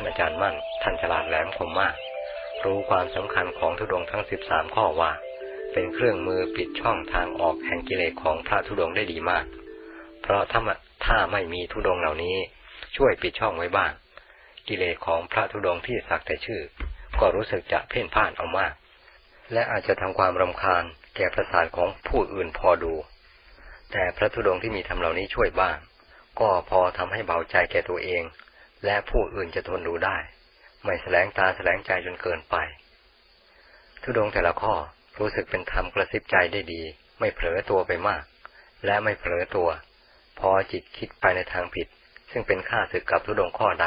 านอาจารย์มั่น ท่านฉลาดแหลมคมมาก รู้ความสำคัญของทุดงทั้งสิบสามข้อว่า เป็นเครื่องมือปิดช่องทางออกแห่งกิเลสของพระทุดงได้ดีมาก เพราะถ้าถ้าไม่มีทุดงเหล่านี้ ช่วยปิดช่องไว้บ้าง กิเลสของพระทุดงที่สักแต่ชื่อ ก็รู้สึกจะเพ่นพ่านเอามาก และอาจจะทำความรำคาญแก่ประสาทของผู้อื่นพอดู แต่พระธุดงที่มีทำเหล่านี้ช่วยบ้าง ก็พอทำให้เบาใจแก่ตัวเอง และผู้อื่นจะทนดูได้ ไม่แสลงตาแสลงใจจนเกินไป ทุดงแต่ละข้อรู้สึกเป็นธรรมกระซิบใจได้ดี ไม่เผลอตัวไปมาก และไม่เผลอตัว พอจิตคิดไปในทางผิด ซึ่งเป็นค่าศึกกับทุดงข้อใด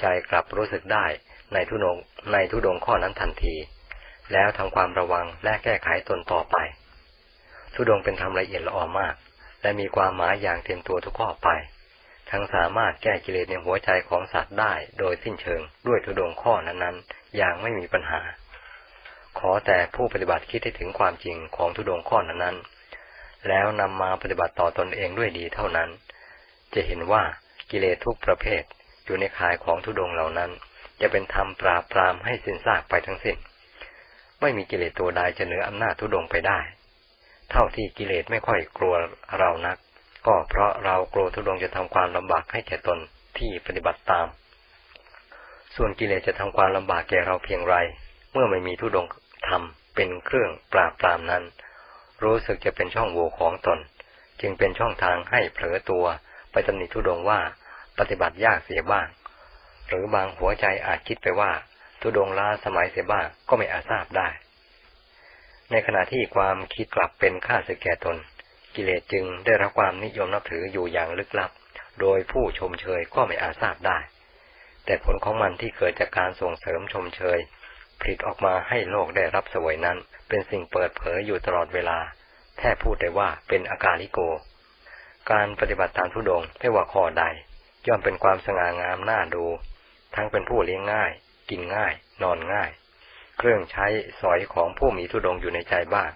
ใจกลับรู้สึกได้ในทุดงในทุดงข้อนั้นทันที แล้วทำความระวังและแก้ไขตนต่อไป ทุดงเป็นธรรมละเอียดละออมาก และมีความหมายอย่างเต็มตัวทุกข้อไป ทั้งสามารถแก้กิเลสในหัวใจของสัตว์ได้โดยสิ้นเชิงด้วยทุดงข้อนั้นๆ อย่างไม่มีปัญหา ขอแต่ผู้ปฏิบัติคิดให้ถึงความจริงของทุดงข้อนั้นๆ แล้วนำมาปฏิบัติต่อตอนเองด้วยดีเท่านั้น จะเห็นว่ากิเลสทุกประเภทอยู่ในข่ายของทุดงเหล่านั้น จะเป็นธรรมปราบปรามให้สิ้นซากไปทั้งสิ้น ไม่มีกิเลสตัวใดจะเหนืออำนาจทุดงไปได้ เท่าที่กิเลสไม่ค่อยกลัวเรานัก ก็เพราะเรากลัวทุดงจะทำความลำบากให้แก่ตนที่ปฏิบัติตาม ส่วนกิเลสจะทำความลำบากแก่เราเพียงไร เมื่อไม่มีทุดงทำเป็นเครื่องปราบปรามนั้น รู้สึกจะเป็นช่องโหว่ของตน จึงเป็นช่องทางให้เผลอตัวไปตำหนิทุดงว่าปฏิบัติยากเสียบ้าง หรือบางหัวใจอาจคิดไปว่าทุดงล้าสมัยเสียบ้างก็ไม่อาจทราบได้ ในขณะที่ความคิดกลับเป็นค่าสึกแก่ตน กิเลสจึงได้รับความนิยมนับถืออยู่อย่างลึกลับ โดยผู้ชมเชยก็ไม่อาจทราบได้ แต่ผลของมันที่เกิดจากการส่งเสริมชมเชยผลิตออกมาให้โลกได้รับสวยนั้น เป็นสิ่งเปิดเผยอยู่ตลอดเวลา แท้พูดได้ว่าเป็นอาการลิโก การปฏิบัติตามทุดงไม่ว่าข้อใด ย่อมเป็นความสง่างามน่าดู ทั้งเป็นผู้เลี้ยงง่าย กินง่าย นอนง่าย เครื่องใช้สอยของผู้มีทุดงอยู่ในใจบ้าง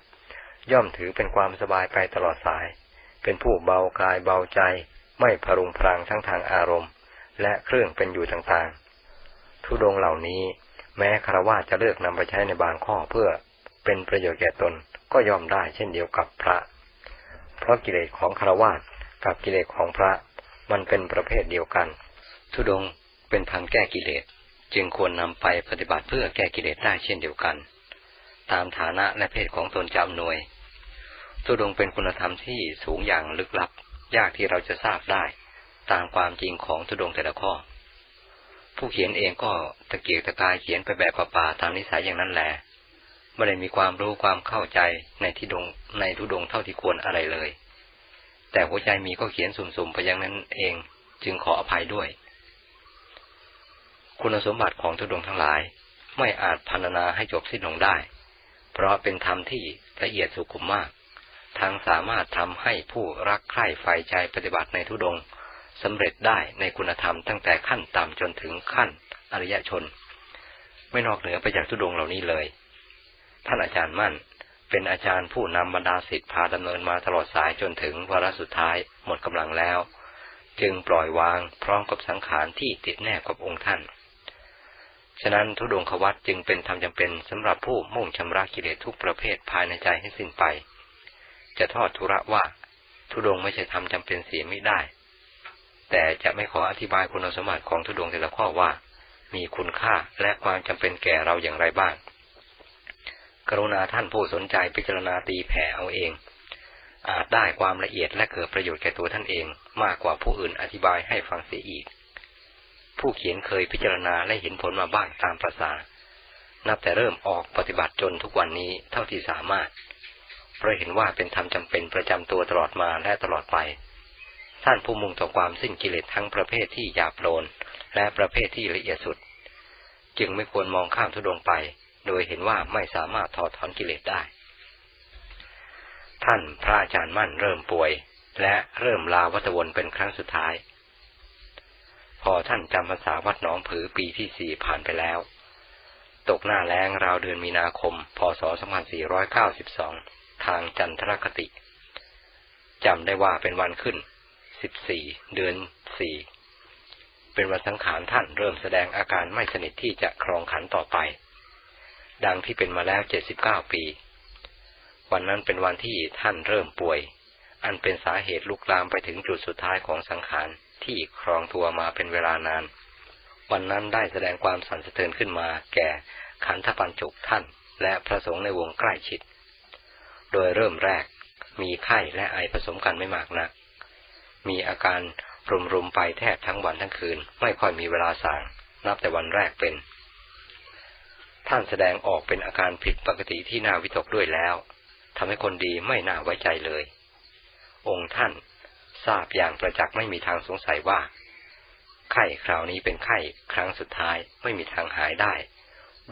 ย่อมถือเป็นความสบายไปตลอดสาย เป็นผู้เบากายเบาใจ ไม่พรุงพรางทั้งทางอารมณ์ และเครื่องเป็นอยู่ต่างๆ ทุดงเหล่านี้ แม้คารวะจะเลือกนำไปใช้ในบางข้อเพื่อ เป็นประโยชน์แก่ตนก็ย่อมได้เช่นเดียวกับพระ เพราะกิเลสของคารวะกับกิเลสของพระ มันเป็นประเภทเดียวกัน ทุดงเป็นทางแก้กิเลสจึงควรนำไปปฏิบัติเพื่อแก้กิเลสได้เช่นเดียวกัน ตามฐานะและเพศของตนจะอำนวย ตุดงเป็นคุณธรรมที่สูงอย่างลึกลับ ยากที่เราจะทราบได้ ตามความจริงของตุดงแต่ละข้อ ผู้เขียนเองก็ตะเกียกตะกายเขียนไปแบบป่าๆตามนิสัยอย่างนั้นแหละไม่ได้มีความรู้ความเข้าใจในที่ดงในทุดงเท่าที่ควรอะไรเลย แต่หัวใจมีก็เขียนสุ่มๆไปอย่างนั้นเองจึงขออภัยด้วย คุณสมบัติของทุดงทั้งหลาย ไม่อาจพันนาให้จบสิ้นลงได้ เพราะเป็นธรรมที่ละเอียดสุขุมมาก ทั้งสามารถทำให้ผู้รักใคร่ใฝ่ใจปฏิบัติในทุดงสำเร็จได้ในคุณธรรมตั้งแต่ขั้นต่ำจนถึงขั้นอริยชน ไม่นอกเหนือไปจากทุดงเหล่านี้เลย ท่านอาจารย์มั่น เป็นอาจารย์ผู้นำบรรดาสิทธิ์พาดำเนินมาตลอดสายจนถึงวาระสุดท้ายหมดกำลังแล้ว จึงปล่อยวางพร้อมกับสังขารที่ติดแนบกับองค์ท่าน ฉะนั้นทุดงควัตจึงเป็นธรรมจำเป็นสำหรับผู้มุ่งชำระกิเลสทุกประเภทภายในใจให้สิ้นไป จะทอดทุระว่าทุดงไม่ใช่ธรรมจำเป็นเสียไม่ได้ แต่จะไม่ขออธิบายคุณสมบัติของทุดงแต่ละข้อว่า มีคุณค่าและความจำเป็นแก่เราอย่างไรบ้าง กรุณาท่านผู้สนใจพิจารณาตีแผ่เอาเอง อาจได้ความละเอียดและเกิดประโยชน์แก่ตัวท่านเอง มากกว่าผู้อื่นอธิบายให้ฟังเสียอีก ผู้เขียนเคยพิจารณาและเห็นผลมาบ้างตามภาษานับแต่เริ่มออกปฏิบัติจนทุกวันนี้เท่าที่สามารถ เพราะเห็นว่าเป็นธรรมจำเป็นประจำตัวตลอดมาและตลอดไป ท่านผู้มุ่งต่อความสิ้นกิเลสทั้งประเภทที่หยาบโลนและประเภทที่ละเอียดสุด จึงไม่ควรมองข้ามทุดงไป โดยเห็นว่าไม่สามารถถอดถอนกิเลสได้ ท่านพระอาจารย์มั่นเริ่มป่วย และเริ่มลาวัตวนเป็นครั้งสุดท้าย พอท่านจำภาษาวัดหนองผือปีที่สี่ผ่านไปแล้ว ตกหน้าแรงราวเดือนมีนาคม พศ 2492 ทางจันทรคติจำได้ว่าเป็นวันขึ้น14เดือน4เป็นวันสังขารท่านเริ่มแสดงอาการไม่สนิทที่จะครองขันต่อไป ดังที่เป็นมาแล้วเจ็ดสิบเก้าปี วันนั้นเป็นวันที่ท่านเริ่มป่วย อันเป็นสาเหตุลุกลามไปถึงจุดสุดท้ายของสังขารที่ครองตัวมาเป็นเวลานาน วันนั้นได้แสดงความสั่นสะเทือนขึ้นมาแก่ขันธปัญจุกท่าน และพระสงฆ์ในวงใกล้ชิด โดยเริ่มแรก มีไข้และไอผสมกันไม่มากนัก มีอาการรุมๆไปแทบทั้งวันทั้งคืน ไม่ค่อยมีเวลาสั่งนับแต่วันแรกเป็น ท่านแสดงออกเป็นอาการผิดปกติที่น่าวิตกด้วยแล้วทำให้คนดีไม่น่าไว้ใจเลย องค์ท่านทราบอย่างประจักษ์ไม่มีทางสงสัยว่า ไข้คราวนี้เป็นไข้ครั้งสุดท้ายไม่มีทางหายได้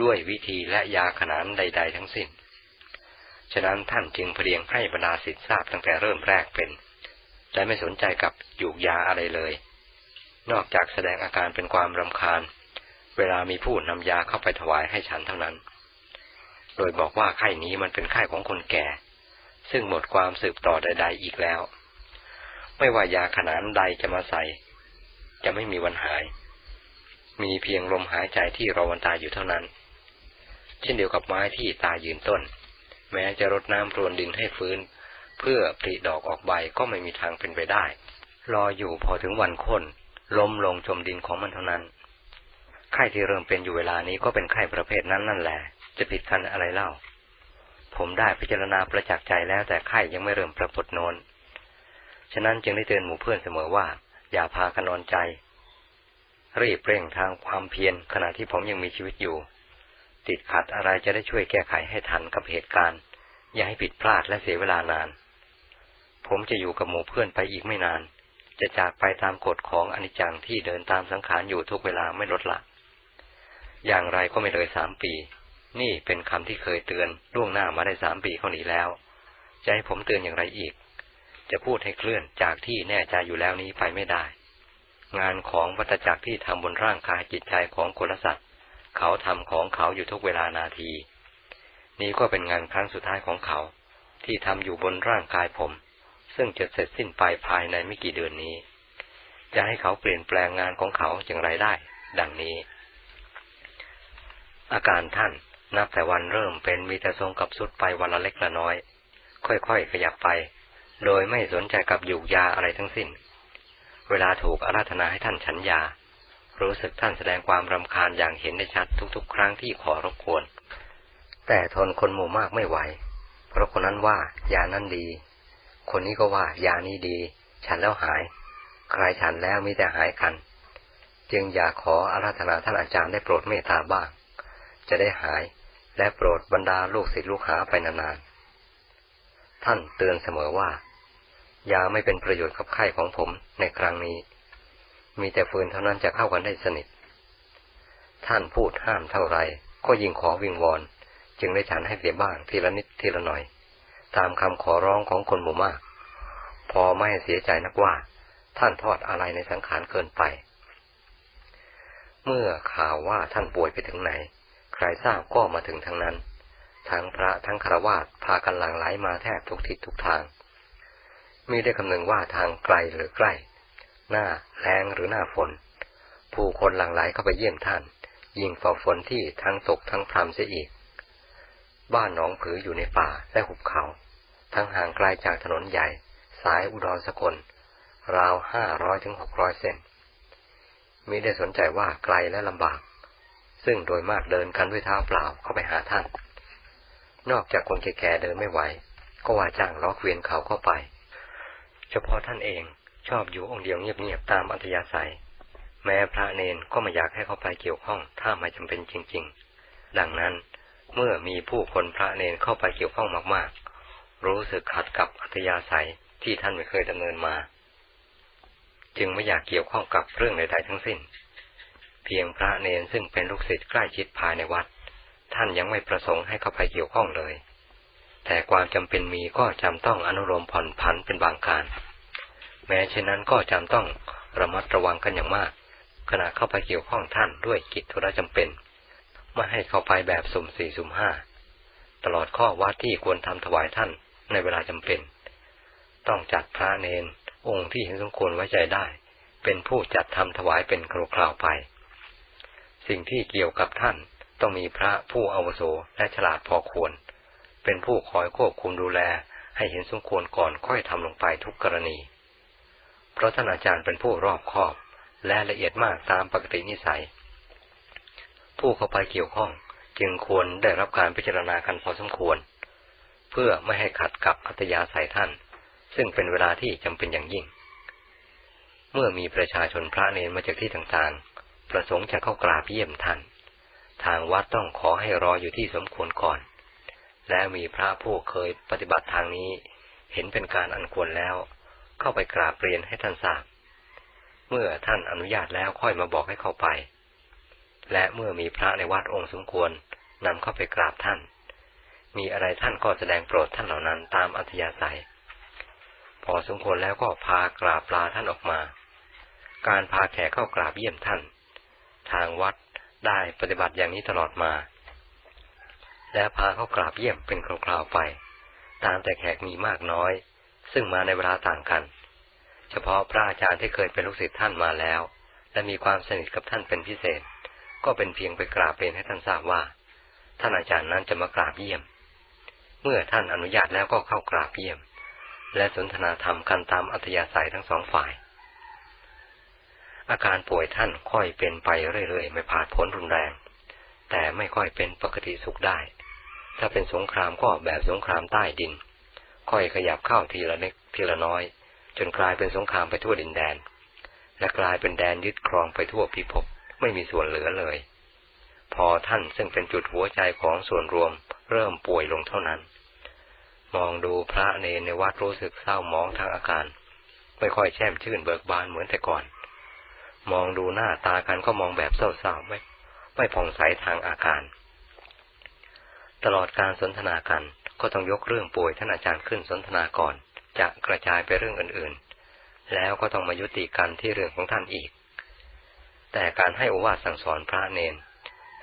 ด้วยวิธีและยาขนานใด ๆ ทั้งสิ้น ฉะนั้นท่านจึงเพียงให้บรรดาศิษย์ทราบตั้งแต่เริ่มแรกเป็น และไม่สนใจกับหยูกยาอะไรเลย นอกจากแสดงอาการเป็นความรำคาญ เวลามีผู้นำยาเข้าไปถวายให้ฉันเท่านั้น โดยบอกว่าไข้นี้มันเป็นไข้ของคนแก่ ซึ่งหมดความสืบต่อใด ๆ อีกแล้ว ไม่ว่ายาขนานใดจะมาใส่ จะไม่มีวันหาย มีเพียงลมหายใจที่รอวันตายอยู่เท่านั้น เช่นเดียวกับไม้ที่ตายยืนต้น แม้จะรดน้ำพรวนดินให้ฟื้น เพื่อผลิดอกออกใบก็ไม่มีทางเป็นไปได้ รออยู่พอถึงวันค้นล้มลงจมดินของมันเท่านั้น ไข้ที่เริ่มเป็นอยู่เวลานี้ก็เป็นไข้ประเภทนั้นนั่นแหละ จะผิดกันอะไรเล่า ผมได้พิจารณาประจักษ์ใจแล้วแต่ไข้ยังไม่เริ่มปรากฏโนนฉะนั้นจึงได้เตือนหมู่เพื่อนเสมอว่า อย่าพากันนอนใจ รีบเร่งทางความเพียรขณะที่ผมยังมีชีวิตอยู่ ติดขัดอะไรจะได้ช่วยแก้ไขให้ทันกับเหตุการณ์ อย่าให้ผิดพลาดและเสียเวลานาน ผมจะอยู่กับหมู่เพื่อนไปอีกไม่นาน จะจากไปตามกฎของอนิจจังที่เดินตามสังขารอยู่ทุกเวลาไม่ลดละอย่างไรก็ไม่เลยสามปี นี่เป็นคำที่เคยเตือนล่วงหน้ามาได้สามปีเขานี้แล้ว จะให้ผมเตือนอย่างไรอีก จะพูดให้เคลื่อนจากที่แน่ใจอยู่แล้วนี้ไปไม่ได้ งานของวัตจักรที่ทำบนร่างกายจิตใจของคนสัตว์ เขาทำของเขาอยู่ทุกเวลานาที นี้ก็เป็นงานครั้งสุดท้ายของเขา ที่ทำอยู่บนร่างกายผม ซึ่งจะเสร็จสิ้นไปภายในไม่กี่เดือนนี้ จะให้เขาเปลี่ยนแปลงงานของเขาอย่างไรได้ ดังนี้ อาการท่านนับแต่วันเริ่มเป็นมีแต่ทรงกับสุดไปวันละเล็กละน้อย ค่อยๆขยับไป โดยไม่สนใจกับอยู่ยาอะไรทั้งสิ้น เวลาถูกอาราธนาให้ท่านฉันยา รู้สึกท่านแสดงความรำคาญอย่างเห็นได้ชัดทุกๆ ครั้งที่ขอรบกวน แต่ทนคนหมู่มากไม่ไหว เพราะคนนั้นว่ายานั้นดี คนนี้ก็ว่ายานี้ดี ฉันแล้วหาย ใครฉันแล้วมีแต่หายกัน จึงอยากขออาราธนาท่านอาจารย์ได้โปรดเมตตาบ้าง จะได้หายและโปรดบรรดาลูกศิษย์ลูกหาไปนานๆ ท่านเตือนเสมอว่า ยาไม่เป็นประโยชน์กับไข้ของผมในครั้งนี้ มีแต่ฟืนเท่านั้นจะเข้ากันได้สนิท ท่านพูดห้ามเท่าไร ก็ยิ่งขอวิงวอน จึงได้ฉันให้เสียบ้างทีละนิดทีละหน่อย ตามคำขอร้องของคนหมู่มาก พอไม่เสียใจนักว่า ท่านทอดอะไรในสังขารเกินไป เมื่อข่าวว่าท่านป่วยไปถึงไหน ใครทราบก็มาถึงทั้งนั้น ทั้งพระทั้งคารวาสพากันหลั่งไหลมาแทบทุกทิศทุกทางมีได้คำนึงว่าทางไกลหรือใกล้ หน้าแรงหรือหน้าฝน ผู้คนหลั่งไหลเข้าไปเยี่ยมท่าน ยิ่งฝ่าฝนที่ทั้งตกทั้งพรำเสียอีก บ้านหนองผืออยู่ในป่าและหุบเขา ทั้งห่างไกลจากถนนใหญ่ สายอุดรสกล ราวห้าร้อยถึงหกร้อยเซนมิได้สนใจว่าไกลและลำบาก ซึ่งโดยมากเดินกันด้วยเท้าเปล่าเข้าไปหาท่าน นอกจากคนแก่ๆเดินไม่ไหว ก็ว่าจ้างล้อเกวียนเขาเข้าไป เฉพาะท่านเอง ชอบอยู่องค์เดียวเงียบๆตามอัธยาศัย แม้พระเนนก็ไม่อยากให้เข้าไปเกี่ยวข้องถ้าไม่จำเป็นจริง ๆ ดังนั้นเมื่อมีผู้คนพระเนนเข้าไปเกี่ยวข้องมากๆ รู้สึกขัดกับอัธยาศัยที่ท่านไม่เคยดำเนินมา จึงไม่อยากเกี่ยวข้องกับเรื่องใดๆทั้งสิ้น เพียงพระเนนซึ่งเป็นลูกศิษย์ใกล้ชิดภายในวัด ท่านยังไม่ประสงค์ให้เข้าไปเกี่ยวข้องเลย แต่ความจำเป็นมีก็จำต้องอนุโลมผ่อนผันเป็นบางการ แม้เช่นนั้นก็จำต้องระมัดระวังกันอย่างมาก ขณะเข้าไปเกี่ยวข้องท่านด้วยกิจธุระจำเป็นไม่ให้เข้าไปแบบสุ่มสี่สุ่มห้าตลอดข้อวัดที่ควรทำถวายท่านในเวลาจำเป็น ต้องจัดพระเนนองค์ที่เห็นสมควรไว้ใจได้ เป็นผู้จัดทำถวายเป็นครคราวไป สิ่งที่เกี่ยวกับท่านต้องมีพระผู้อาวุโสและฉลาดพอควร เป็นผู้คอยควบคุมดูแลให้เห็นสมควรก่อนค่อยทำลงไปทุกกรณี เพราะท่านอาจารย์เป็นผู้รอบคอบ และละเอียดมากตามปกตินิสัย ผู้เข้าไปเกี่ยวข้องจึงควรได้รับการพิจารณากันพอสมควร เพื่อไม่ให้ขัดกับอัตยาศัยท่าน ซึ่งเป็นเวลาที่จำเป็นอย่างยิ่ง เมื่อมีประชาชนพระเนรมาจากที่ต่างๆ ประสงค์จะเข้ากราบเยี่ยมท่าน ทางวัดต้องขอให้รออยู่ที่สมควรก่อน และมีพระผู้เคยปฏิบัติทางนี้ เห็นเป็นการอันควรแล้ว เข้าไปกราบเรียนให้ท่านทราบ เมื่อท่านอนุญาตแล้วค่อยมาบอกให้เข้าไป และเมื่อมีพระในวัดองค์สมควรนำเข้าไปกราบท่าน มีอะไรท่านก็แสดงโปรดท่านเหล่านั้นตามอัธยาศัย พอสมควรแล้วก็พากราบลาท่านออกมา การพาแขกเข้ากราบเยี่ยมท่าน ทางวัดได้ปฏิบัติอย่างนี้ตลอดมา และพาเข้ากราบเยี่ยมเป็นคราวๆไป ตามแต่แขกมีมากน้อย ซึ่งมาในเวลาต่างกัน เฉพาะพระอาจารย์ที่เคยเป็นลูกศิษย์ท่านมาแล้ว และมีความสนิทกับท่านเป็นพิเศษ ก็เป็นเพียงไปกราบเรียนให้ท่านทราบว่า ท่านอาจารย์นั้นจะมากราบเยี่ยม เมื่อท่านอนุญาตแล้วก็เข้ากราบเยี่ยม และสนทนาธรรมกันตามอัธยาศัยทั้งสองฝ่าย อาการป่วยท่านค่อยเป็นไปเรื่อยๆ ไม่ผ่าพ้นรุนแรง แต่ไม่ค่อยเป็นปกติสุขได้ ถ้าเป็นสงครามก็แบบสงครามใต้ดิน ค่อยขยับเข้าทีละเล็กทีละน้อย จนกลายเป็นสงครามไปทั่วดินแดน และกลายเป็นแดนยึดครองไปทั่วพิภพไม่มีส่วนเหลือเลย พอท่านซึ่งเป็นจุดหัวใจของส่วนรวมเริ่มป่วยลงเท่านั้น มองดูพระเนในวัดรู้สึกเศร้าหมองทางอาการ ไม่ค่อยแช่มชื่นเบิกบานเหมือนแต่ก่อน มองดูหน้าตากันก็มองแบบเศร้าๆไม่ไม่ผ่องใสทางอาการ ตลอดการสนทนากัน ก็ต้องยกเรื่องป่วยท่านอาจารย์ขึ้นสนทนาก่อน จะกระจายไปเรื่องอื่นๆ แล้วก็ต้องมายุติกันที่เรื่องของท่านอีก แต่การให้อวาสสั่งสอนพระเนน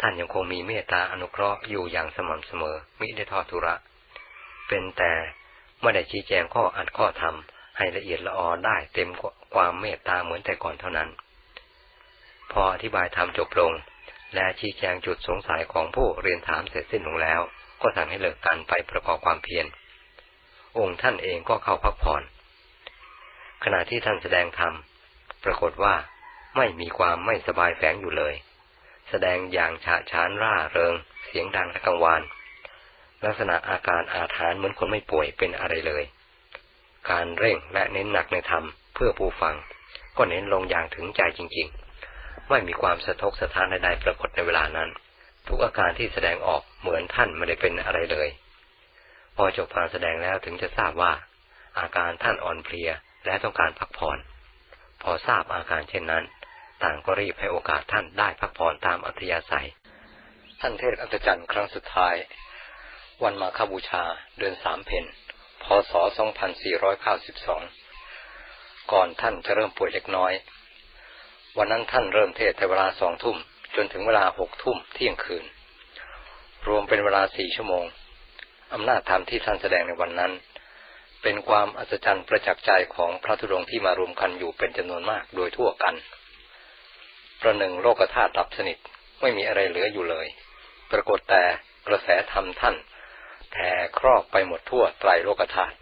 ท่านยังคงมีเมตตาอนุเคราะห์อยู่อย่างสม่ำเสมอ มิได้ทอดทุระ เป็นแต่ไม่ได้ชี้แจงข้ออัดข้อธรรมให้ละเอียดละออได้เต็มความเมตตาเหมือนแต่ก่อนเท่านั้น พออธิบายธรรมจบลง และชี้แจงจุดสงสัยของผู้เรียนถามเสร็จสิ้นลงแล้ว ก็สั่งให้เลิกกันไปประกอบความเพียร องค์ท่านเองก็เข้าพักผ่อน ขณะที่ท่านแสดงธรรม ปรากฏว่าไม่มีความไม่สบายแฝงอยู่เลย แสดงอย่างฉะฉานร่าเริง เสียงดังและกังวาน ลักษณะอาการอาถรรพ์เหมือนคนไม่ป่วยเป็นอะไรเลย การเร่งและเน้นหนักในธรรมเพื่อผู้ฟัง ก็เน้นลงอย่างถึงใจจริงๆ ไม่มีความสะทกสะท้านใดๆปรากฏในเวลานั้น ทุกอาการที่แสดงออกเหมือนท่านไม่ได้เป็นอะไรเลย พอจบการแสดงแล้วถึงจะทราบว่า อาการท่านอ่อนเพลียและต้องการพักผ่อน พอทราบอาการเช่นนั้น ต่างก็รีบให้โอกาสท่านได้พักผ่อนตามอัธยาศัย ท่านเทศอัศจรรย์ครั้งสุดท้าย วันมาคบูชาเดือนสามเพนพศ 2492 ก่อนท่านจะเริ่มป่วยเล็กน้อย วันนั้นท่านเริ่มเทศแต่เวลาสองทุ่ม จนถึงเวลาหกทุ่มเที่ยงคืน รวมเป็นเวลาสี่ชั่วโมงอำนาจธรรมที่ท่านแสดงในวันนั้น เป็นความอัศจรรย์ประจักษ์ใจของพระธุดงค์ที่มารวมกันอยู่เป็นจำนวนมากโดยทั่วกัน ประหนึ่งโลกธาตุดับสนิทไม่มีอะไรเหลืออยู่เลย ปรากฏแต่กระแสธรรมท่านแผ่ครอบไปหมดทั่วไตรโลกธาตุ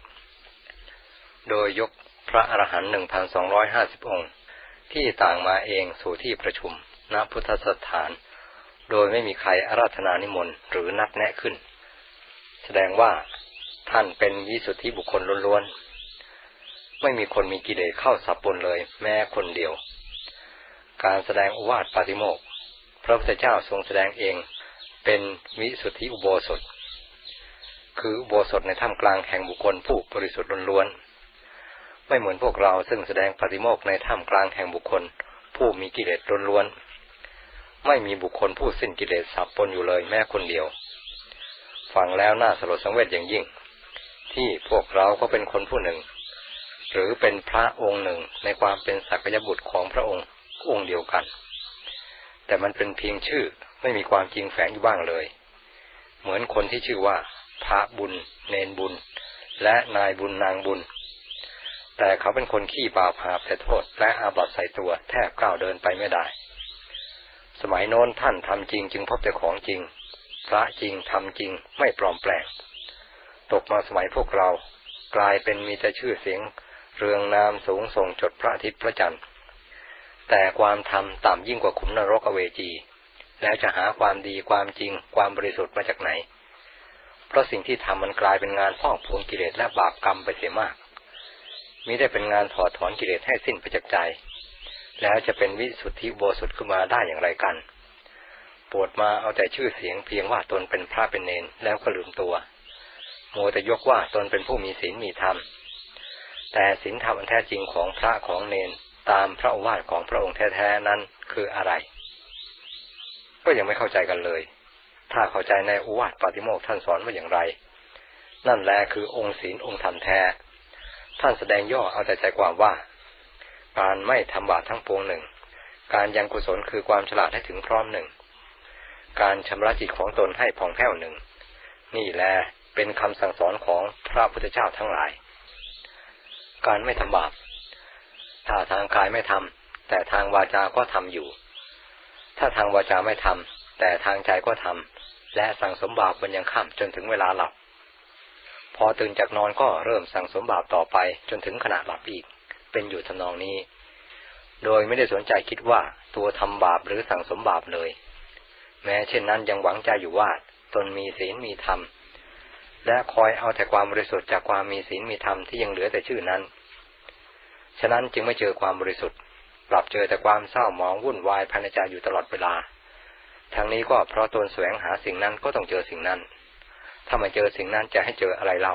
โดยยกพระอรหันต์หนึ่งพันสองร้อยห้าสิบองค์ ที่ต่างมาเองสู่ที่ประชุม ณพุทธสถาน โดยไม่มีใครอาราธนานิมนต์หรือนัดแนะขึ้น แสดงว่าท่านเป็นวิสุทธิบุคคลล้วนๆ ไม่มีคนมีกิเลสเข้าสับปนเลย แม้คนเดียว การแสดงอุวาทปาติโมกพระพุทธเจ้าทรงแสดงเองเป็นวิสุทธิอุโบสถ คืออุโบสถในถ้ำกลางแห่งบุคคลผู้บริสุทธิ์ล้วนๆ ไม่เหมือนพวกเราซึ่งแสดงปฏิโมกในถ้ำกลางแห่งบุคคล ผู้มีกิเลสล้วนๆ ไม่มีบุคคลผู้สิ้นกิเลสสับปนอยู่เลยแม้คนเดียว ฟังแล้วน่าสลดสังเวชอย่างยิ่ง ที่พวกเราก็เป็นคนผู้หนึ่ง หรือเป็นพระองค์หนึ่งในความเป็นสักยบุตรของพระองค์องค์เดียวกัน แต่มันเป็นเพียงชื่อไม่มีความจริงแฝงอยู่บ้างเลย เหมือนคนที่ชื่อว่า พระบุญ เนนบุญ และนายบุญนางบุญ แต่เขาเป็นคนขี้บาปหาแต่โทษและอาบัตใส่ตัวแทบก้าวเดินไปไม่ได้ สมัยโน้นท่านทำจริงจึงพบแต่ของจริง พระจริงทำจริงไม่ปลอมแปลง ตกมาสมัยพวกเรา กลายเป็นมีแต่ชื่อเสียง เรืองนามสูงส่งจดพระอาทิตย์พระจันทร์ แต่ความทำต่ำยิ่งกว่าขุมนรกอเวจี แล้วจะหาความดีความจริงความบริสุทธิ์มาจากไหน เพราะสิ่งที่ทำมันกลายเป็นงานพอกพูนกิเลสและบาปกรรมไปเสียมากมิได้เป็นงานถอดถอนกิเลสให้สิ้นไปจากใจ แล้วจะเป็นวิสุทธิโบสุทขึ้นมาได้อย่างไรกันปวดมาเอาแต่ชื่อเสียงเพียงว่าตนเป็นพระเป็นเนนแล้วก็ลืมตัวโมแต่ยกว่าตนเป็นผู้มีศีลมีธรรม แต่ศีลธรรมอันแท้จริงของพระของเนนตามพระอวาทของพระองค์แท้ๆนั้นคืออะไร ก็ยังไม่เข้าใจกันเลย ถ้าเข้าใจในอุวาทปาติโมกท่านสอนว่าอย่างไร นั่นแหละคือองค์ศีลองค์ธรรมแท้ ท่านแสดงย่อเอาแต่ใจความว่า การไม่ทำบาปทั้งปวงหนึ่ง การยังกุศลคือความฉลาดให้ถึงพร้อมหนึ่ง การชำระจิตของตนให้ผ่องแผ้วหนึ่ง นี่แหละเป็นคำสั่งสอนของพระพุทธเจ้าทั้งหลาย การไม่ทำบาป ถ้าทางกายไม่ทำแต่ทางวาจาก็ทำอยู่ ถ้าทางวาจาไม่ทำแต่ทางใจก็ทำและสั่งสมบาปบนยังค่ำจนถึงเวลาหลับพอตื่นจากนอนก็เริ่มสั่งสมบาปต่อไปจนถึงขณะหลับอีก เป็นอยู่ทำนองนี้ โดยไม่ได้สนใจคิดว่าตัวทำบาปหรือสั่งสมบาปเลย แม้เช่นนั้นยังหวังใจอยู่ว่าตนมีศีลมีธรรม และคอยเอาแต่ความบริสุทธิ์จากความมีศีลมีธรรมที่ยังเหลือแต่ชื่อนั้น ฉะนั้นจึงไม่เจอความบริสุทธิ์กลับเจอแต่ความเศร้าหมองวุ่นวายภายในใจอยู่ตลอดเวลา ทั้งนี้ก็เพราะตนแสวงหาสิ่งนั้นก็ต้องเจอสิ่งนั้น ถ้าไม่เจอสิ่งนั้นจะให้เจออะไรเล่า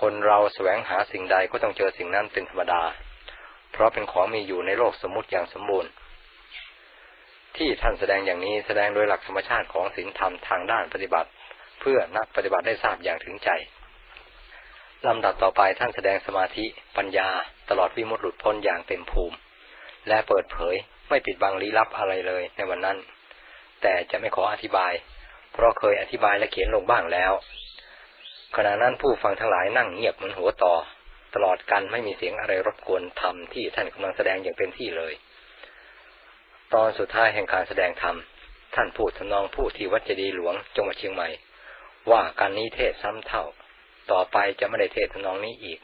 คนเราแสวงหาสิ่งใดก็ต้องเจอสิ่งนั้นเป็นธรรมดา เพราะเป็นของมีอยู่ในโลกสมมติอย่างสมบูรณ์ ที่ท่านแสดงอย่างนี้แสดงโดยหลักธรรมชาติของศีลธรรมทางด้านปฏิบัติ เพื่อนักปฏิบัติได้ทราบอย่างถึงใจลำดับต่อไปท่านแสดงสมาธิปัญญา ตลอดวิมุตติหลุดพ้นอย่างเต็มภูมิ และเปิดเผยไม่ปิดบังลี้ลับอะไรเลยในวันนั้น แต่จะไม่ขออธิบาย เพราะเคยอธิบายและเขียนลงบ้างแล้ว ขณะนั้นผู้ฟังทั้งหลายนั่งเงียบเหมือนหัวต่อ ตลอดกันไม่มีเสียงอะไรรบกวนธรรมที่ท่านกำลังแสดงอย่างเต็มที่เลย ตอนสุดท้ายแห่งการแสดงธรรมท่านพูดทนองผู้ที่วัดเจดีหลวงจังหวัดเชียงใหม่ ว่าการนี้เทศซ้ำเท่า ต่อไปจะไม่ได้เทศทนองนี้อีก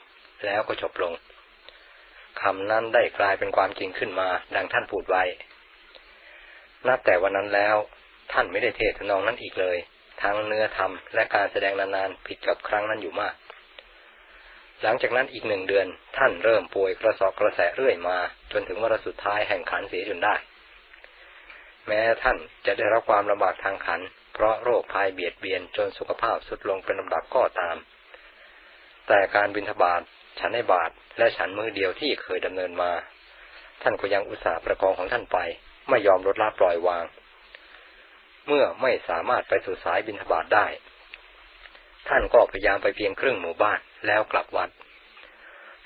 แล้วก็จบลงคำนั้นได้กลายเป็นความจริงขึ้นมา ดังท่านพูดไว้ นับแต่วันนั้นแล้ว ท่านไม่ได้เทศนองนั้นอีกเลย ทั้งเนื้อธรรมและการแสดงนานๆผิดกับครั้งนั้นอยู่มาก หลังจากนั้นอีกหนึ่งเดือนท่านเริ่มป่วยกระสอบกระแสเรื่อยมา จนถึงวันสุดท้ายแห่งขันเสียจนได้ แม้ท่านจะได้รับความลำบากทางขัน เพราะโรคภัยเบียดเบียนจนสุขภาพสุดลงเป็นลำดับก็ตาม แต่การบินทบาทฉันในบาทและฉันมือเดียวที่เคยดำเนินมา ท่านก็ยังอุตส่าห์ประคองของท่านไป ไม่ยอมลดละปล่อยวาง เมื่อไม่สามารถไปสู่สายบินทบาทได้ ท่านก็พยายามไปเพียงครึ่งหมู่บ้านแล้วกลับวัด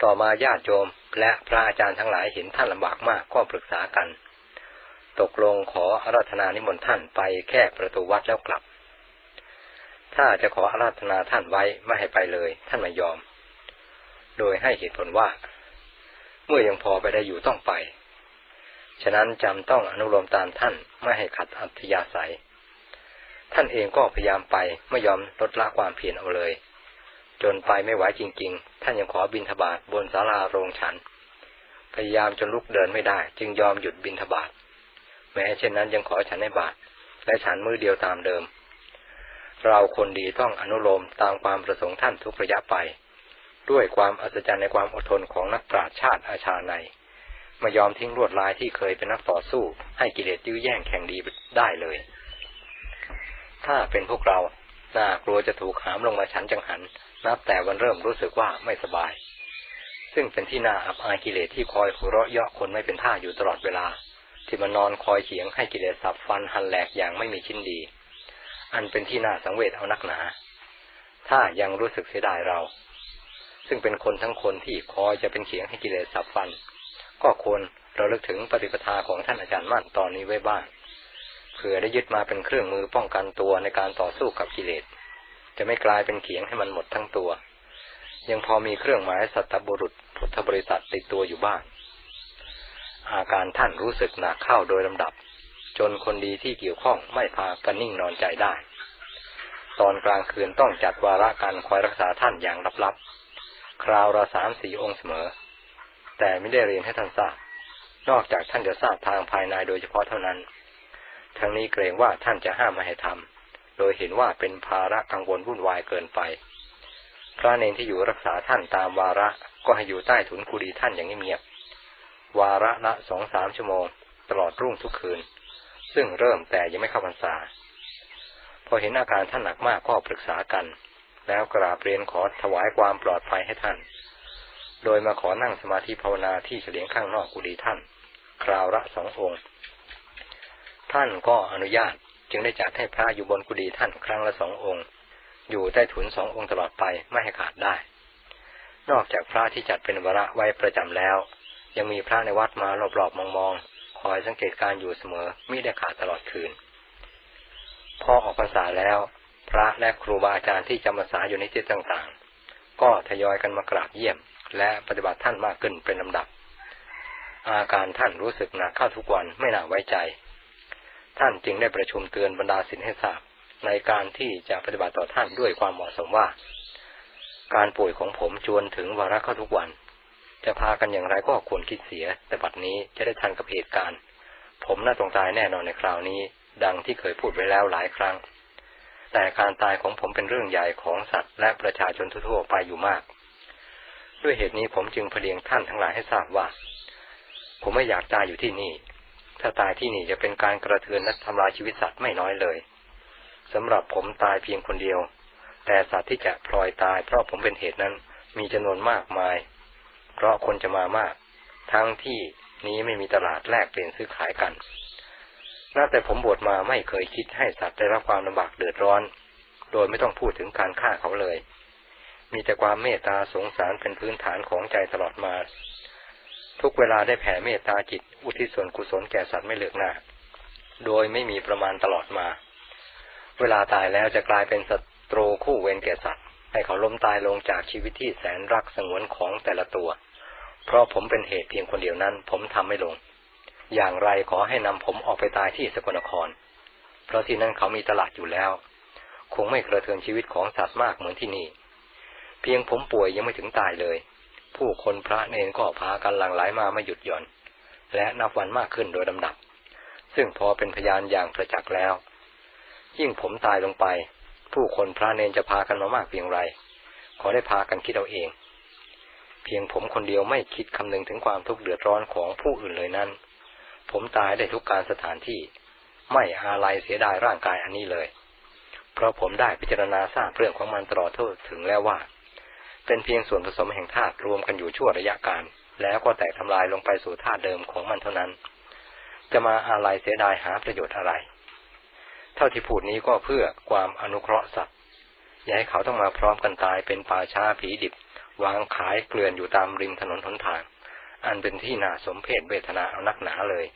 ต่อมาญาติโยมและพระอาจารย์ทั้งหลายเห็นท่านลำบากมากก็ปรึกษากัน ตกลงขออาราธนานิมนต์ท่านไปแค่ประตูวัดแล้วกลับ ถ้าจะขออาราธนาท่านไว้ไม่ให้ไปเลย ท่านไม่ยอม โดยให้เหตุผลว่า เมื่อยังพอไปได้อยู่ต้องไปฉะนั้นจำต้องอนุโลมตามท่านไม่ให้ขัดอัธยาศัย ท่านเองก็พยายามไปไม่ยอมลดละความเพียรเอาเลย จนไปไม่ไหวจริง ๆ ท่านยังขอบินทบาทบนศาลาโรงฉัน พยายามจนลุกเดินไม่ได้ จึงยอมหยุดบินทบาทแม้เช่นนั้นยังขอฉันในบาทและฉันมือเดียวตามเดิม เราคนดีต้องอนุโลมตามความประสงค์ท่านทุกระยะไป ด้วยความอัศจรรย์ในความอดทนของนักปราชญ์ชาติอาชาในไม่ยอมทิ้งลวดลายที่เคยเป็นนักต่อสู้ ให้กิเลสยื้อแย่งแข่งดีได้เลย ถ้าเป็นพวกเรา น่ากลัวจะถูกหามลงมาฉันจังหัน นับแต่วันเริ่มรู้สึกว่าไม่สบาย ซึ่งเป็นที่น่าอับอายกิเลสที่คอยหัวเราะเยาะคนไม่เป็นท่าอยู่ตลอดเวลา ที่มันนอนคอยเฉียงให้กิเลสสับฟันหันแหลกอย่างไม่มีชิ้นดี อันเป็นที่น่าสังเวชเอานักหนา ถ้ายังรู้สึกเสียดายเรา ซึ่งเป็นคนทั้งคนที่คอยจะเป็นเขียงให้กิเลสสับฟัน ก็ควรเราลึกถึงปฏิปทาของท่านอาจารย์มั่นตอนนี้ไว้บ้าง เผื่อได้ยึดมาเป็นเครื่องมือป้องกันตัวในการต่อสู้กับกิเลส จะไม่กลายเป็นเขียงให้มันหมดทั้งตัว ยังพอมีเครื่องหมายสัตบุรุษพุทธบริษัทติดตัวอยู่บ้าง อาการท่านรู้สึกหนักเข้าโดยลำดับ จนคนดีที่เกี่ยวข้องไม่พากันนิ่งนอนใจได้ ตอนกลางคืนต้องจัดวาระการคอยรักษาท่านอย่างลับๆ คราวละสามสี่องค์เสมอ แต่ไม่ได้เรียนให้ท่านทราบ นอกจากท่านจะทราบทางภายในโดยเฉพาะเท่านั้น ทั้งนี้เกรงว่าท่านจะห้ามไม่ให้ทำโดยเห็นว่าเป็นภาระกังวลวุ่นวายเกินไป พระเนนที่อยู่รักษาท่านตามวาระก็ให้อยู่ใต้ถุนกุฏิท่านอย่างเงียบๆวาระละสองสามชั่วโมง ตลอดรุ่งทุกคืน ซึ่งเริ่มแต่ยังไม่เข้าพรรษา พอเห็นอาการท่านหนักมากก็ปรึกษากัน แล้วกราบเรียนขอถวายความปลอดภัยให้ท่าน โดยมาขอนั่งสมาธิภาวนาที่เฉลียงข้างนอกกุฏิท่าน คราวละสององค์ ท่านก็อนุญาตจึงได้จัดให้พระอยู่บนกุฏิท่านครั้งละสององค์ อยู่ใต้ถุนสององค์ตลอดไปไม่ให้ขาดได้ นอกจากพระที่จัดเป็นวระไว้ประจำแล้ว ยังมีพระในวัดมารอบๆมองๆคอยสังเกตการอยู่เสมอมิได้ขาดตลอดคืน พอออกพรรษาแล้ว พระและครูบาอาจารย์ที่จำพรรษาอยู่ในที่ต่างๆ ก็ทยอยกันมากราบเยี่ยม และปฏิบัติท่านมากขึ้นเป็นลำดับ อาการท่านรู้สึกหนักเข้าทุกวันไม่น่าไว้ใจ ท่านจึงได้ประชุมเตือนบรรดาศิษย์ให้ทราบในการที่จะปฏิบัติต่อท่านด้วยความเหมาะสมว่า การป่วยของผมจวนถึงวาระเข้าทุกวัน จะพากันอย่างไรก็ควรคิดเสีย แต่บัดนี้จะได้ทันกับเหตุการณ์ ผมน่าต้องตายแน่นอนในคราวนี้ ดังที่เคยพูดไว้แล้วหลายครั้ง แต่การตายของผมเป็นเรื่องใหญ่ของสัตว์ และประชาชนทั่วไปอยู่มาก ด้วยเหตุนี้ผมจึงเพลียงท่านทั้งหลายให้ทราบว่า ผมไม่อยากตายอยู่ที่นี่ ถ้าตายที่นี่จะเป็นการกระเทือนและทำลายชีวิตสัตว์ไม่น้อยเลยสำหรับผมตายเพียงคนเดียว แต่สัตว์ที่จะพลอยตาย เพราะผมเป็นเหตุนั้นมีจำนวนมากมาย เพราะคนจะมามาก ทั้งที่นี้ไม่มีตลาดแลกเปลี่ยนซื้อขายกันนับแต่ผมบวชมาไม่เคยคิดให้สัตว์ได้รับความลำบากเดือดร้อน โดยไม่ต้องพูดถึงการฆ่าเขาเลย มีแต่ความเมตตาสงสารเป็นพื้นฐานของใจตลอดมา ทุกเวลาได้แผ่เมตตาจิต อุทิศส่วนกุศลแก่สัตว์ไม่เลือกหน้า โดยไม่มีประมาณตลอดมา เวลาตายแล้วจะกลายเป็นศัตรูคู่เวรแก่สัตว์ ให้เขาล้มตายลงจากชีวิตที่แสนรักสงวนของแต่ละตัว เพราะผมเป็นเหตุเพียงคนเดียวนั้น ผมทำไม่ลง อย่างไรขอให้นำผมออกไปตายที่สกลนคร เพราะที่นั่นเขามีตลาดอยู่แล้ว คงไม่กระเทือนชีวิตของสัตว์มากเหมือนที่นี่ เพียงผมป่วยยังไม่ถึงตายเลยผู้คนพระเนนก็พากันหลั่งไหลมาไม่หยุดหย่อน และนับวันมากขึ้นโดยลำดับ ซึ่งพอเป็นพยานอย่างประจักษ์แล้ว ยิ่งผมตายลงไป ผู้คนพระเนนจะพากันมามากเพียงไร ขอได้พากันคิดเอาเอง เพียงผมคนเดียวไม่คิดคำนึงถึงความทุกข์เดือดร้อนของผู้อื่นเลยนั้น ผมตายได้ทุกการสถานที่ ไม่อาลัยเสียดายร่างกายอันนี้เลย เพราะผมได้พิจารณาทราบเรื่องของมันตลอดทั่วถึงแล้วว่า เป็นเพียงส่วนผสมแห่งธาตุรวมกันอยู่ชั่วระยะการ แล้วก็แตกทำลายลงไปสู่ธาตุเดิมของมันเท่านั้น จะมาอาลัยเสียดายหาประโยชน์อะไร เท่าที่พูดนี้ก็เพื่อความอนุเคราะห์สัตว์อย่าให้เขาต้องมาพร้อมกันตายเป็นป่าช้าผีดิบ วางขายเกลื่อนอยู่ตามริมถนนหนทาง อันเป็นที่น่าสมเพชเวทนาเอานักหนาเลย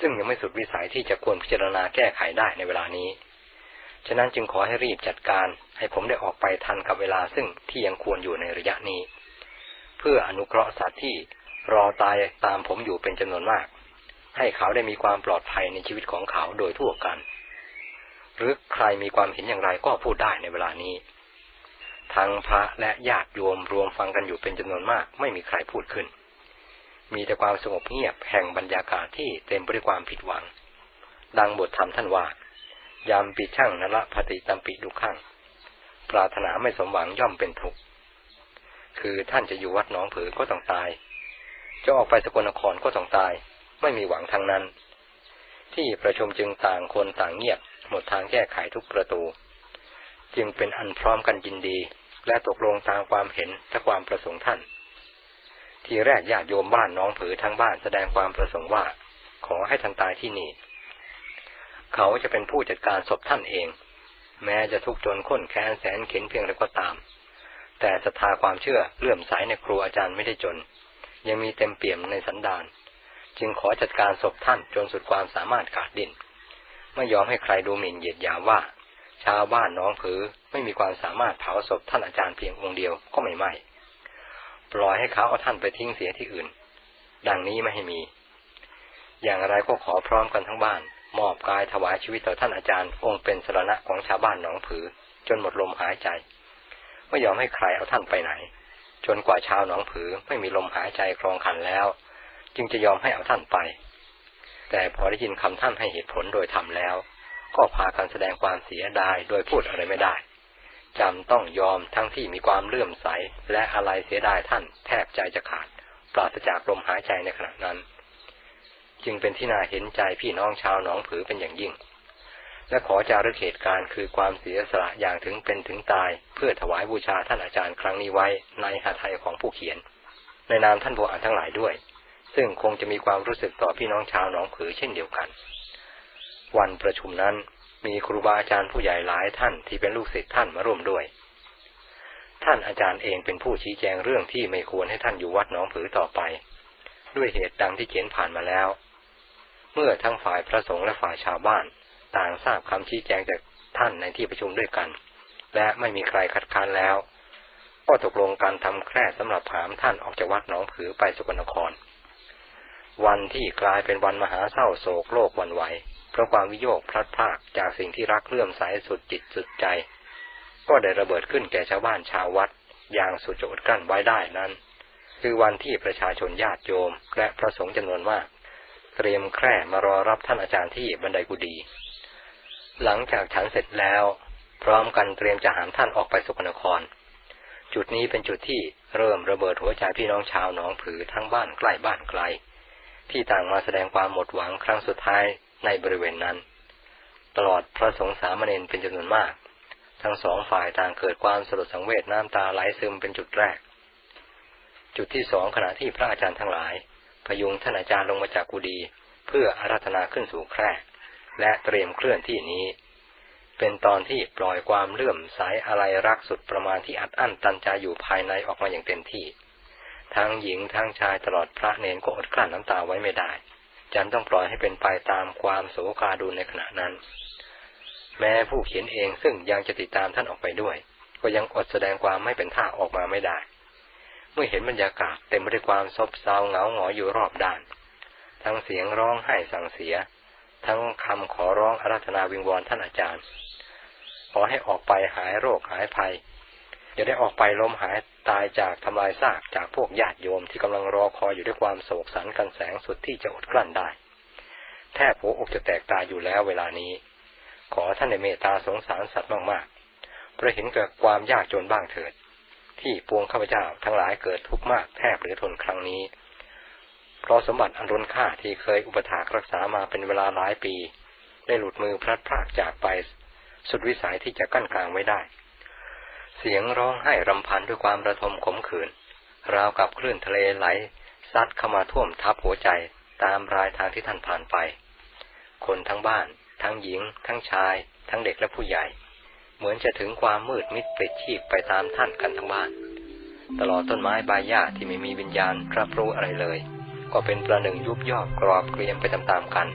ซึ่งยังไม่สุดวิสัยที่จะควรพิจารณาแก้ไขได้ในเวลานี้ฉะนั้นจึงขอให้รีบจัดการให้ผมได้ออกไปทันกับเวลาซึ่งที่ยังควรอยู่ในระยะนี้ พื่ออนุเคราะห์สัตว์ที่รอตายตามผมอยู่เป็นจำนวนมาก ให้เขาได้มีความปลอดภัยในชีวิตของเขาโดยทั่วกัน หรือใครมีความเห็นอย่างไรก็พูดได้ในเวลานี้ทั้งพระและญาติโยมรวมฟังกันอยู่เป็นจำนวนมาก ไม่มีใครพูดขึ้น มีแต่ความสงบเงียบแห่งบรรยากาศที่เต็มไปด้วยความผิดหวัง ดังบทธรรมท่านว่ายามปิช่างนละพติตัมปิดุขังปรารถนาไม่สมหวังย่อมเป็นทุกข์ คือท่านจะอยู่วัดหนองผือก็ต้องตาย จะออกไปสกลนครก็ต้องตาย ไม่มีหวังทางนั้น ที่ประชุมจึงต่างคนต่างเงียบ หมดทางแก้ไขทุกประตู จึงเป็นอันพร้อมกันยินดี และตกลงตามความเห็นและความประสงค์ท่าน ทีแรกญาติโยมบ้านน้องผือทั้งบ้านแสดงความประสงค์ว่า ขอให้ท่านตายที่นี่ เขาจะเป็นผู้จัดการศพท่านเอง แม้จะทุกข์จนข้นแค้นแสนเข็นเพียงไรก็ตาม แต่ศรัทธาความเชื่อเลื่อมใสในครูอาจารย์ไม่ได้จน ยังมีเต็มเปี่ยมในสันดานจึงขอจัดการศพท่านจนสุดความสามารถขาดดินไม่ยอมให้ใครดูหมิ่นเหยียดหยามว่า ชาวบ้านน้องผือไม่มีความสามารถเผาศพท่านอาจารย์เพียงองค์เดียวก็ไม่ไม่ปล่อยให้เขาเอาท่านไปทิ้งเสียที่อื่น ดังนี้ไม่ให้มี อย่างไรก็ขอพร้อมกันทั้งบ้าน มอบกายถวายชีวิตต่อท่านอาจารย์ องค์เป็นสรณะของชาวบ้านหนองผือ จนหมดลมหายใจ ไม่ยอมให้ใครเอาท่านไปไหน จนกว่าชาวหนองผือไม่มีลมหายใจคลองขันแล้ว จึงจะยอมให้เอาท่านไป แต่พอได้ยินคำท่านให้เหตุผลโดยธรรมแล้ว ก็พากันแสดงความเสียดายโดยพูดอะไรไม่ได้จำต้องยอมทั้งที่มีความเลื่อมใส และอะไรเสียดายท่านแทบใจจะขาด ปราศจากลมหายใจในขณะนั้น จึงเป็นที่น่าเห็นใจพี่น้องชาวหนองผือเป็นอย่างยิ่ง และขอจารึกเหตุการณ์คือความเสียสละอย่างถึงเป็นถึงตาย เพื่อถวายบูชาท่านอาจารย์ครั้งนี้ไว้ในหาไทยของผู้เขียน ในนามท่านผู้อ่านทั้งหลายด้วย ซึ่งคงจะมีความรู้สึกต่อพี่น้องชาวหนองผือเช่นเดียวกัน วันประชุมนั้นมีครูบาอาจารย์ผู้ใหญ่หลายท่านที่เป็นลูกศิษย์ท่านมาร่วมด้วย ท่านอาจารย์เองเป็นผู้ชี้แจงเรื่องที่ไม่ควรให้ท่านอยู่วัดหนองผือต่อไป ด้วยเหตุดังที่เขียนผ่านมาแล้ว เมื่อทั้งฝ่ายพระสงฆ์และฝ่ายชาวบ้าน ต่างทราบคำชี้แจงจากท่านในที่ประชุมด้วยกัน และไม่มีใครคัดค้านแล้วก็ตกลงการทำแคร่สำหรับหามท่านออกจากวัดหนองผือไปสุกลนคร วันที่กลายเป็นวันมหาเศร้าโศกโลกวันไหวเพราะความวิโยคพลัดพรากจากสิ่งที่รักเลื่อมใสสุดจิตสุดใจ ก็ได้ระเบิดขึ้นแก่ชาวบ้านชาววัด อย่างสุดจะอดกั้นไว้ได้นั้น คือวันที่ประชาชนญาติโยม และพระสงฆ์จำนวนมาก เตรียมแคร่มารอรับท่านอาจารย์ที่บันไดกุดี หลังจากฉันเสร็จแล้ว พร้อมกันเตรียมจะหามท่านออกไปสุกนคร จุดนี้เป็นจุดที่เริ่มระเบิดหัวใจพี่น้องชาวหนองผือทั้งบ้านใกล้บ้านไกล ที่ต่างมาแสดงความหมดหวังครั้งสุดท้ายในบริเวณนั้น ตลอดพระสงฆ์สามเณรเป็นจำนวนมาก ทั้งสองฝ่ายต่างเกิดความสลดสังเวชน้ำตาไหลซึมเป็นจุดแรก จุดที่สองขณะที่พระอาจารย์ทั้งหลาย พยุงท่านอาจารย์ลงมาจากกุดีเพื่ออาราธนาขึ้นสู่แคร่ และเตรียมเคลื่อนที่นี้ เป็นตอนที่ปล่อยความเลื่อมใสอะไรรักสุดประมาณที่อัดอั้นตันใจอยู่ภายในออกมาอย่างเต็มที่ ทั้งหญิงทั้งชายตลอดพระเนนก็อดกลั้นน้ำตาไว้ไม่ได้จำต้องปล่อยให้เป็นไปตามความโศกาดูในขณะนั้น แม้ผู้เขียนเองซึ่งยังจะติดตามท่านออกไปด้วย ก็ยังอดแสดงความไม่เป็นท่าออกมาไม่ได้ เมื่อเห็นบรรยากาศเต็มไปด้วยความซบเซาเหงาหงอยอยู่รอบด้าน ทั้งเสียงร้องไห้สั่งเสีย ทั้งคำขอร้องอาราธนาวิงวอนท่านอาจารย์ ขอให้ออกไปหายโรคหายภัยอย่าได้ออกไปล้มหายตายจากทำลายซากจากพวกญาติโยมที่กำลังรอคอยอยู่ด้วยความโศกสันกันแสงสุดที่จะอดกลั้นได้ แทบหัวอกจะแตกตายอยู่แล้วเวลานี้ ขอท่านในเมตตาสงสารสัตว์มากๆประเห็นเกิดความยากจนบ้างเถิด ที่ปวงข้าพเจ้าทั้งหลายเกิดทุกข์มากแทบเหลือทนครั้งนี้ เพราะสมบัติอันรุนค่าที่เคยอุปถากรักษามาเป็นเวลาหลายปี ได้หลุดมือพลัดพรากจากไป สุดวิสัยที่จะกั้นกลางไว้ได้ เสียงร้องไห้รำพันด้วยความระทมขมขื่นราวกับคลื่นทะเลไหล ซัดเข้ามาท่วมทับหัวใจตามรายทางที่ท่านผ่านไป คนทั้งบ้าน ทั้งหญิง ทั้งชาย ทั้งเด็กและผู้ใหญ่ เหมือนจะถึงความมืดมิดปิดชีพไปตามท่านกันทั้งบ้าน ตลอดต้นไม้ใบหญ้าที่ไม่มีวิญญาณรับรู้อะไรเลย ก็เป็นประหนึ่งยุบย่อกรอบเกรียมไปตามๆกัน